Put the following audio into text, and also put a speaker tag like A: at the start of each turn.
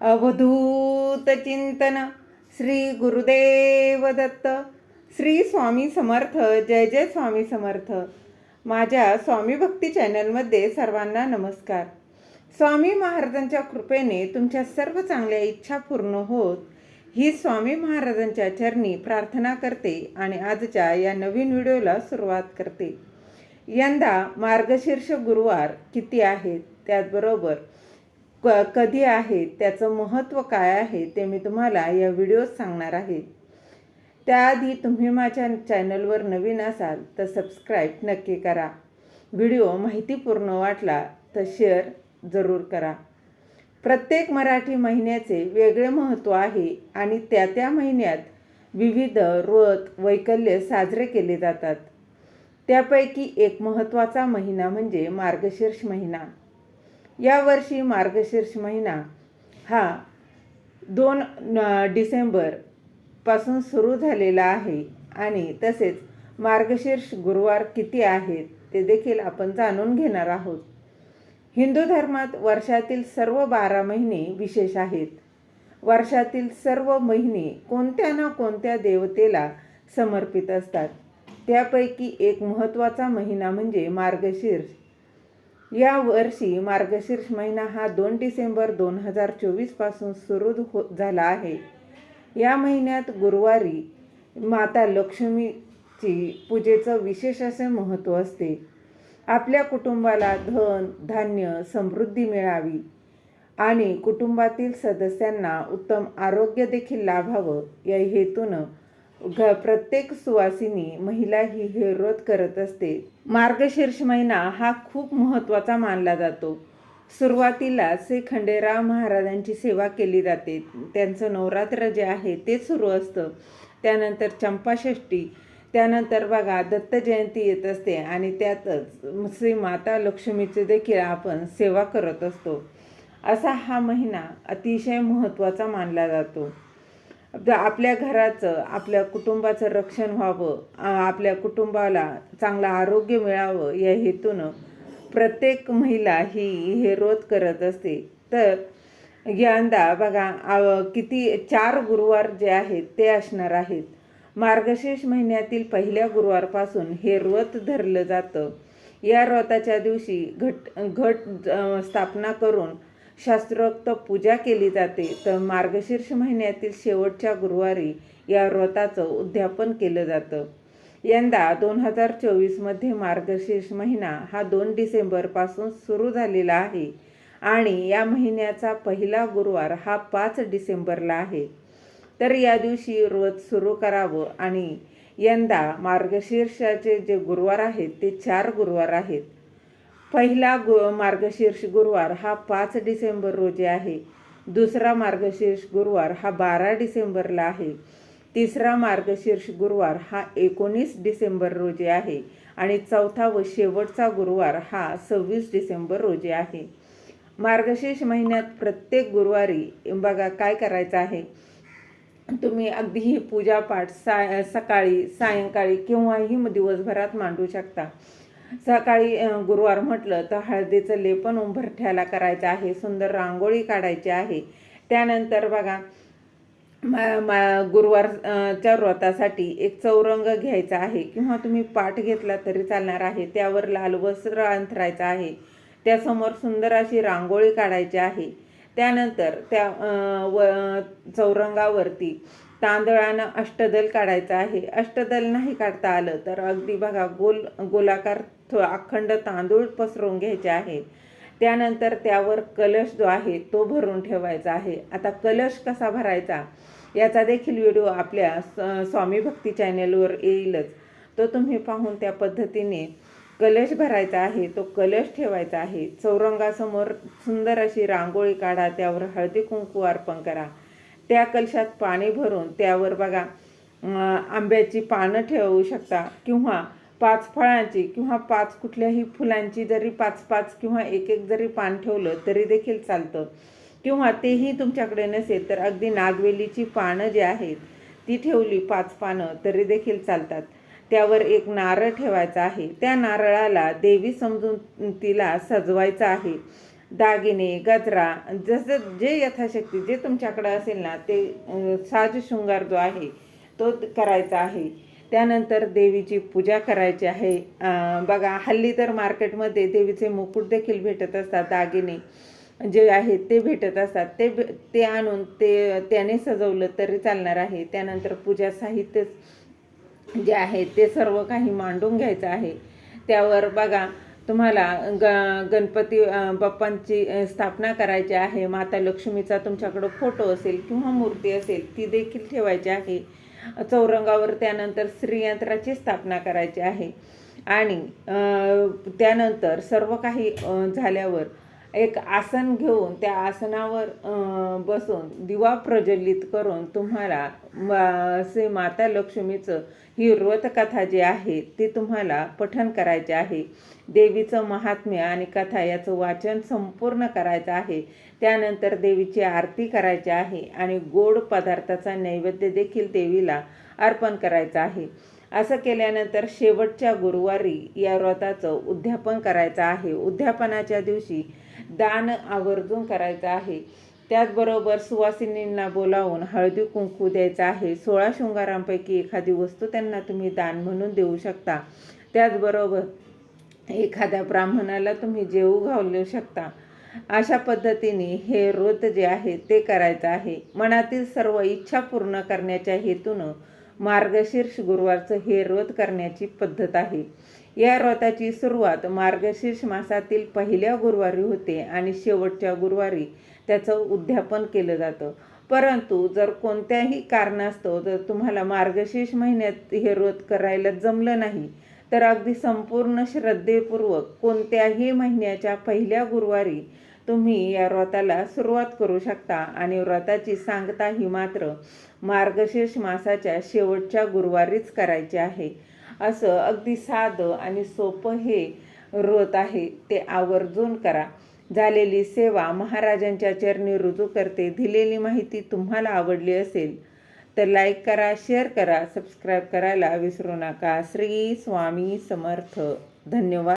A: अवधूत चिंतन श्री गुरुदेव दत्त श्री स्वामी समर्थ जय जय स्वामी समर्थ. माझ्या स्वामी भक्ती चॅनलमध्ये सर्वांना नमस्कार. स्वामी महाराजांच्या कृपेने तुमच्या सर्व चांगल्या इच्छा पूर्ण होत ही स्वामी महाराजांच्या चरणी प्रार्थना करते आणि आजच्या या नवीन व्हिडिओला सुरुवात करते. यंदा मार्गशीर्ष गुरुवार किती आहेत त्याचबरोबर क कधी आहे त्याचं महत्त्व काय आहे ते मी तुम्हाला या व्हिडिओत सांगणार आहे. त्याआधी तुम्ही माझ्या चॅनलवर नवीन असाल तर सबस्क्राईब नक्की करा. व्हिडिओ माहितीपूर्ण वाटला तर शेअर जरूर करा. प्रत्येक मराठी महिन्याचे वेगळे महत्त्व आहे आणि त्या त्या महिन्यात विविध व्रत वैकल्य साजरे केले जातात. त्यापैकी एक महत्त्वाचा महिना म्हणजे मार्गशीर्ष महिना. यावर्षी मार्गशीर्ष महिना हा दोन डिसेंबरपासून सुरू झालेला आहे आणि तसेच मार्गशीर्ष गुरुवार किती आहेत ते देखील आपण जाणून घेणार आहोत. हिंदू धर्मात वर्षातील सर्व बारा महिने विशेष आहेत. वर्षातील सर्व महिने कोणत्या ना कोणत्या देवतेला समर्पित असतात. त्यापैकी एक महत्त्वाचा महिना म्हणजे मार्गशीर्ष. या वर्षी मार्गशीर्ष महिना हा दोन डिसेंबर दोन हजार चोवीसपासून सुरू हो झाला आहे. या महिन्यात गुरुवारी माता लक्ष्मीची पूजेचं विशेष असे महत्त्व असते. आपल्या कुटुंबाला धन धान्य समृद्धी मिळावी आणि कुटुंबातील सदस्यांना उत्तम आरोग्य देखील लाभावं या हेतूनं घ प्रत्येक सुवासिनी महिला ही हेरोध करत असते. मार्गशीर्ष महिना हा खूप महत्त्वाचा मानला जातो. सुरुवातीला श्री खंडेराव महाराजांची सेवा केली जाते. त्यांचं नवरात्र जे आहे ते सुरू असतं. त्यानंतर चंपाषष्ठी त्यानंतर बघा दत्त जयंती येत असते आणि त्यातच श्री माता लक्ष्मीची देखील आपण सेवा करत असतो. असा हा महिना अतिशय महत्त्वाचा मानला जातो. आपल्या घराचं आपल्या कुटुंबाचं रक्षण व्हावं आपल्या कुटुंबाला चांगलं आरोग्य मिळावं या हेतूनं प्रत्येक महिला ही हे रोज करत असते. तर यंदा बघा किती चार गुरुवार जे आहेत ते असणार आहेत. मार्गशीर्ष महिन्यातील पहिल्या गुरुवारपासून हे व्रत धरलं जातं. या व्रताच्या दिवशी घट घट स्थापना करून शास्त्रोक्त पूजा केली जाते. तर मार्गशीर्ष महिन्यातील शेवटच्या गुरुवारी या व्रताचं उद्यापन केलं जातं. यंदा दोन हजार चोवीसमध्ये मार्गशीर्ष महिना हा दोन डिसेंबरपासून सुरू झालेला आहे. आणि या महिन्याचा पहिला गुरुवार हा पाच डिसेंबरला आहे. तर या दिवशी व्रत सुरू करावं आणि यंदा मार्गशीर्षाचे जे गुरुवार आहेत ते चार गुरुवार आहेत. पहिला गु मार्गशीर्ष गुरुवार हा पाच डिसेंबर रोजी आहे. दुसरा मार्गशीर्ष गुरुवार हा बारा डिसेंबरला आहे. तिसरा मार्गशीर्ष गुरुवार हा एकोणीस डिसेंबर रोजी आहे आणि चौथा व शेवटचा गुरुवार हा सव्वीस डिसेंबर रोजी आहे. मार्गशीर्ष महिन्यात प्रत्येक गुरुवारी बघा काय करायचं आहे? तुम्ही अगदी ही पूजापाठ सा सकाळी सायंकाळी किंवाही दिवसभरात मांडू शकता. सकाळी गुरुवार म्हटलं तर हळदीचं लेपन उंबरठ्याला करायचं आहे सुंदर रांगोळी काढायची आहे. त्यानंतर बघा मा गुरुवारच्या व्रतासाठी एक चौरंग घ्यायचा आहे. किंवा तुम्ही पाठ घेतला तरी चालणार आहे. त्यावर लाल वस्त्र अंथरायचं आहे. त्यासमोर सुंदर अशी रांगोळी काढायची आहे. त्यानंतर त्या व चौरंगावरती तांदळानं अष्टदल काढायचं आहे. अष्टदल नाही काढता आलं तर अगदी बघा गोल गोलाकार थो अखंड तांदूळ पसरवून घ्यायचे आहे. त्यानंतर त्यावर कलश जो आहे तो भरून ठेवायचा आहे. आता कलश कसा भरायचा? याचा देखील व्हिडिओ आपल्या स- स्वामी भक्ती चॅनेलवर येईलच. तो तुम्ही पाहून त्या पद्धतीने कलश भरायचा आहे तो कलश ठेवायचा आहे. चौरंगासमोर सुंदर अशी रांगोळी काढा त्यावर हळदी कुंकू अर्पण करा. त्या कलशात पाणी भरून त्यावर बघा आंब्याची पानं ठेवू शकता किंवा पाच फळांची किंवा पाच कुठल्याही फुलांची जरी पाच पाच किंवा एक एक जरी पान ठेवलं तरी देखील चालतं. किंवा तेही तुमच्याकडे नसेल तर अगदी नागवेलीची पानं जी आहेत ती ठेवली पाच पानं तरी देखील चालतात. त्यावर एक नारळ ठेवायचा आहे. त्या नारळाला देवी समजून तिला सजवायचं आहे. दागिने गजरा जसं जे यथाशक्ती जे तुमच्याकडं असेल ना ते साज शृंगार जो आहे तो करायचा आहे. त्यानंतर देवीची पूजा करायची आहे. बघा हल्ली तर मार्केटमध्ये देवीचे मुकुट देखील भेटत असतात दागिने जे आहेत ते भेटत असतात. ते ते आणून ते त्याने सजवलं तरी चालणार आहे. त्यानंतर पूजा साहित्य जे आहे ते सर्व काही मांडून घ्यायचं आहे. त्यावर बघा तुम्हाला ग गणपती बाप्पांची स्थापना करायची आहे. माता लक्ष्मीचा तुमच्याकडं फोटो असेल किंवा मूर्ती असेल ती देखील ठेवायची आहे. चौरंगावर त्यानंतर श्रीयंत्राची स्थापना करायची आहे. आणि अं, त्यानंतर सर्व काही झाल्यावर एक आसन घेऊन त्या आसनावर बसून दिवा प्रज्वलित करून तुम्हाला श्री असे माता लक्ष्मीचं ही व्रतकथा जी आहे ती तुम्हाला पठण करायचे आहे. देवीचं महात्म्य आणि कथा याचं वाचन संपूर्ण करायचं आहे. त्यानंतर देवीची आरती करायची आहे आणि गोड पदार्थाचा नैवेद्य देखील देवीला अर्पण करायचं आहे. असं केल्यानंतर शेवटच्या गुरुवारी या व्रताचं उद्यापन करायचं आहे. उद्यापनाच्या दिवशी दान आवर्जून करायचं आहे. त्याचबरोबर सुवासिनींना बोलावून हळदी कुंकू द्यायचं आहे. सोळा शृंगारांपैकी एखादी वस्तू त्यांना तुम्ही दान म्हणून देऊ शकता. त्याचबरोबर एखाद्या ब्राह्मणाला तुम्ही जेवू घालू शकता. अशा पद्धतीने हे व्रत जे आहे ते करायचं आहे. मनातील सर्व इच्छा पूर्ण करण्याच्या हेतूनं मार्गशीर्ष गुरुवारचं हे व्रत करण्याची पद्धत आहे. या व्रताची सुरुवात मार्गशीर्ष मासातील पहिल्या गुरुवारी होते आणि शेवटच्या गुरुवारी त्याचं उद्यापन केलं जातं. परंतु जर कोणत्याही कारणास्तव जर तुम्हाला मार्गशीर्ष महिन्यात हे व्रत करायला जमलं नाही तर अगदी संपूर्ण श्रद्धेपूर्वक कोणत्याही महिन्याच्या पहिल्या गुरुवारी तुम्ही या व्रताला सुरुवात करू शकता आणि व्रताची सांगता ही मात्र मार्गशीर्ष मासाच्या शेवटच्या गुरुवारीच करायची आहे. असं अगदी साधं आणि सोपं हे व्रत आहे ते आवर्जून करा. झालेली सेवा महाराजांच्या चरणी रुजू करते. दिलेली माहिती तुम्हाला आवडली असेल तर लाईक करा शेअर करा सबस्क्राईब करायला विसरू नका. श्री स्वामी समर्थ. धन्यवाद.